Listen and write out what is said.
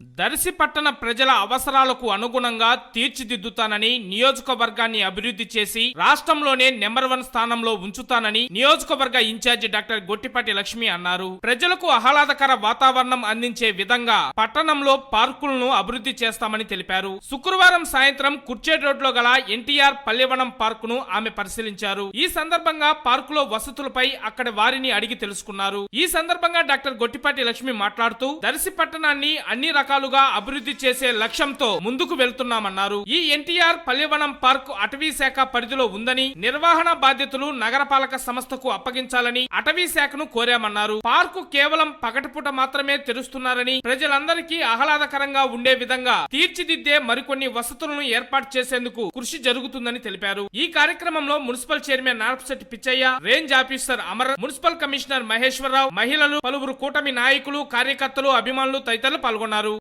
దర్శి పట్టణ ప్రజల అవసరాలకు అనుగుణంగా తీర్చిదిద్దుతానని నియోజకవర్గాన్ని అభివృద్ధి చేసి రాష్ట్రంలోనే నెంబర్ వన్ స్థానంలో ఉంచుతానని నియోజకవర్గ ఇన్ఛార్జి డాక్టర్ గొట్టిపాటి లక్ష్మి అన్నారు. ప్రజలకు ఆహ్లాదకర వాతావరణం అందించే విధంగా పట్టణంలో పార్కులను అభివృద్ధి చేస్తామని తెలిపారు. శుక్రవారం సాయంత్రం కుర్చేట్ రోడ్లో గల ఎన్టీఆర్ పల్లెవనం పార్కును ఆమె పరిశీలించారు. ఈ సందర్భంగా పార్కులో వసతులపై అక్కడి వారిని అడిగి తెలుసుకున్నారు. ఈ సందర్భంగా డాక్టర్ గొట్టిపాటి లక్ష్మి మాట్లాడుతూ దర్శి పట్టణాన్ని అన్ని రకాలుగా అభివృద్ధి చేసే లక్ష్యంతో ముందుకు వెళ్తున్నామన్నారు. ఈ ఎన్టీఆర్ పల్లెవనం పార్క్ అటవీ శాఖ పరిధిలో ఉందని నిర్వహణ బాధ్యతలు నగరపాలక సంస్థకు అప్పగించాలని అటవీ శాఖను కోరామన్నారు. పార్కు కేవలం పగటిపూట మాత్రమే తెరుస్తున్నారని ప్రజలందరికీ ఆహ్లాదకరంగా ఉండే విధంగా తీర్చిదిద్దే మరికొన్ని వసతులను ఏర్పాటు చేసేందుకు కృషి జరుగుతుందని తెలిపారు. ఈ కార్యక్రమంలో municipal chairman Narapasetti Pichaiah range officer Amar municipal commissioner Maheswararao మహిళలు పలువురు కూటమి నాయకులు కార్యకర్తలు అభిమానులు తదితరులు పాల్గొన్నారు.